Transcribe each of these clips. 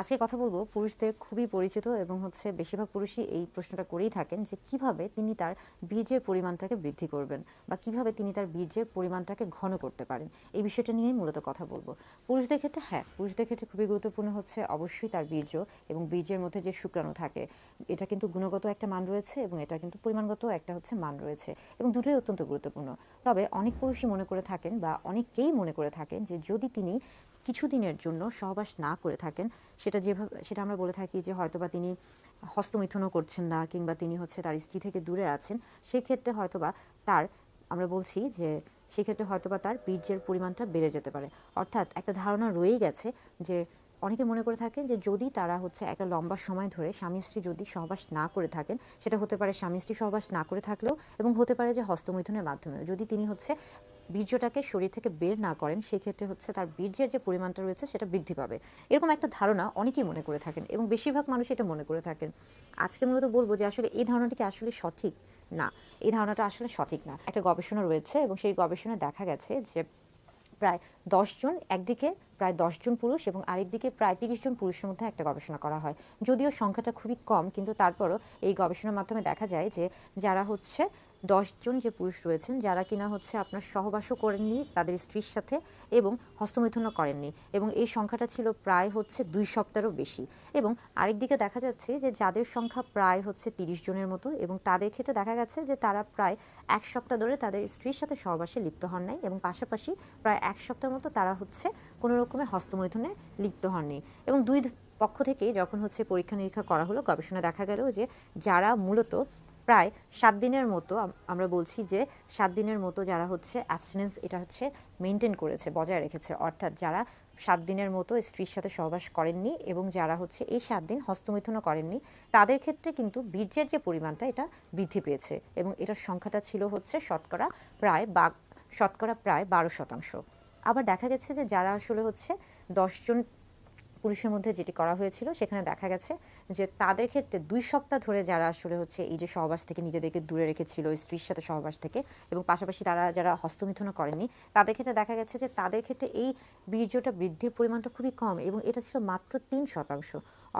আজকে কথা বলব পুরুষদের খুবই পরিচিত এবং হচ্ছে বেশিরভাগ পুরুষই এই প্রশ্নটা করেই থাকেন যে কীভাবে তিনি তার বীর্যের পরিমাণটাকে বৃদ্ধি করবেন বা কীভাবে তিনি তার বীর্যের পরিমাণটাকে ঘন করতে পারেন, এই বিষয়টা নিয়েই মূলত কথা বলব। পুরুষদের ক্ষেত্রে হ্যাঁ পুরুষদের ক্ষেত্রে খুবই গুরুত্বপূর্ণ হচ্ছে অবশ্যই তার বীর্য এবং বীর্যের মধ্যে যে শুক্রাণু থাকে, এটা কিন্তু গুণগত একটা মান রয়েছে এবং এটা কিন্তু পরিমাণগত একটা হচ্ছে মান রয়েছে এবং দুটোই অত্যন্ত গুরুত্বপূর্ণ। তবে অনেক পুরুষই মনে করে থাকেন বা অনেকেই মনে করে থাকেন যে যদি তিনি কিছুদিনের জন্য সহবাস না করে থাকেন, সেটা যেভাবে, সেটা আমরা বলে থাকি যে হয়তোবা তিনি হস্তমিথুনও করছেন না কিংবা তিনি হচ্ছে তার স্ত্রী থেকে দূরে আছেন, সেক্ষেত্রে হয়তোবা তার, আমরা বলছি যে সেক্ষেত্রে হয়তোবা তার বীর্যের পরিমাণটা বেড়ে যেতে পারে। অর্থাৎ একটা ধারণা রয়েই গেছে যে অনেকে মনে করে থাকেন যে যদি তারা হচ্ছে একটা লম্বা সময় ধরে স্বামী স্ত্রী যদি সহবাস না করে থাকেন, সেটা হতে পারে স্বামী স্ত্রী সহবাস না করে থাকলেও এবং হতে পারে যে হস্তমৈথুনের মাধ্যমে যদি তিনি হচ্ছে বীর্যটাকে শরীর থেকে বের না করেন সেই ক্ষেত্রে হচ্ছে তার বীর্যের যে পরিমাণটা রয়েছে সেটা বৃদ্ধি পাবে। এরকম একটা ধারণা অনেকেই মনে করে থাকেন এবং বেশিরভাগ মানুষ এটা মনে করে থাকেন। আজকে মূলত বলব যে আসলে এই ধারণাটিকে আসলে সঠিক? না, এই ধারণাটা আসলে সঠিক না। একটা গবেষণা রয়েছে এবং সেই গবেষণায় দেখা গেছে যে প্রায় দশজন একদিকে প্রায় দশজন পুরুষ এবং আরেকদিকে প্রায় তিরিশ জন পুরুষের মধ্যে একটা গবেষণা করা হয়। যদিও সংখ্যাটা খুবই কম, কিন্তু তারপরও এই গবেষণার মাধ্যমে দেখা যায় যে যারা হচ্ছে দশজন যে পুরুষ রয়েছেন, যারা কিনা হচ্ছে আপনার সহবাসও করেননি, তাদের স্ত্রীর সাথে এবং হস্তমৈথুনও করেননি এবং এই সংখ্যাটা ছিল প্রায় হচ্ছে দুই সপ্তাহেরও বেশি। এবং আরেকদিকে দেখা যাচ্ছে যে যাদের সংখ্যা প্রায় হচ্ছে তিরিশ জনের মতো এবং তাদের ক্ষেত্রে দেখা গেছে যে তারা প্রায় এক সপ্তাহ ধরে তাদের স্ত্রীর সাথে সহবাসে লিপ্ত হন নাই এবং পাশাপাশি প্রায় এক সপ্তাহের মতো তারা হচ্ছে কোনো রকমের হস্তমৈথুনে লিপ্ত হননি এবং দুই পক্ষ থেকেই যখন হচ্ছে পরীক্ষা নিরীক্ষা করা হলো গবেষণা দেখা গেল যে যারা মূলত প্রায় সাত দিনের মতো আমরা বলছি যে সাত দিনের মতো যারা হচ্ছে অ্যাবসিনেন্স এটা হচ্ছে মেনটেন করেছে, বজায় রেখেছে। অর্থাৎ যারা সাত দিনের মতো স্ত্রীর সাথে সহবাস করেননি এবং যারা হচ্ছে এই সাত দিন হস্তমৈথুনও করেননি, তাদের ক্ষেত্রে কিন্তু বীর্যের যে পরিমাণটা এটা বৃদ্ধি পেয়েছে এবং এটার সংখ্যাটা ছিল হচ্ছে শতকরা প্রায় বা, শতকরা প্রায় বারো শতাংশ। আবার দেখা গেছে যে যারা আসলে হচ্ছে দশজন পুরুষের মধ্যে যেটি করা হয়েছিল, সেখানে দেখা গেছে যে তাদের ক্ষেত্রে দুই সপ্তাহ ধরে যারা আসলে হচ্ছে এই যে সহবাস থেকে নিজেদেরকে দূরে রেখেছিল, স্ত্রীর সাথে সহবাস থেকে এবং পাশাপাশি তারা যারা হস্তমিথুনও করেনি, তাদের ক্ষেত্রে দেখা গেছে যে তাদের ক্ষেত্রে এই বীর্যটা বৃদ্ধির পরিমাণটা খুবই কম এবং এটা ছিল মাত্র তিন শতাংশ।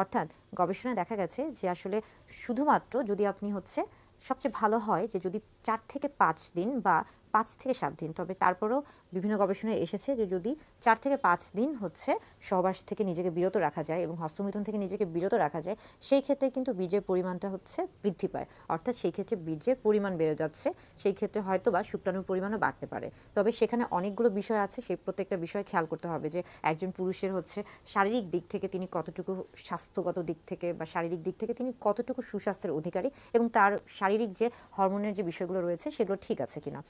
অর্থাৎ গবেষণায় দেখা গেছে যে আসলে শুধুমাত্র যদি আপনি হচ্ছে সবচেয়ে ভালো হয় যে যদি চার থেকে পাঁচ দিন বা পাঁচ থেকে সাত দিন। তবে তারপরেও বিভিন্ন গবেষণায় এসেছে যে যদি চার থেকে পাঁচ দিন হচ্ছে সহবাস থেকে নিজেকে বিরত রাখা যায় এবং হস্তমিথুন থেকে নিজেকে বিরত রাখা যায়, সেই ক্ষেত্রে কিন্তু বীজের পরিমাণটা হচ্ছে বৃদ্ধি পায়। অর্থাৎ সেই ক্ষেত্রে বীজের পরিমাণ বেড়ে যাচ্ছে, সেই ক্ষেত্রে হয়তো বা শুক্রাণুর পরিমাণও বাড়তে পারে। তবে সেখানে অনেকগুলো বিষয় আছে, সেই প্রত্যেকটা বিষয় খেয়াল করতে হবে যে একজন পুরুষের হচ্ছে শারীরিক দিক থেকে তিনি কতটুকু স্বাস্থ্যগত দিক থেকে বা শারীরিক দিক থেকে তিনি কতটুকু সুস্বাস্থ্যের অধিকারী এবং তার শারীরিক যে হরমোনের যে বিষয়গুলো রয়েছে সেগুলো ঠিক আছে কিনা।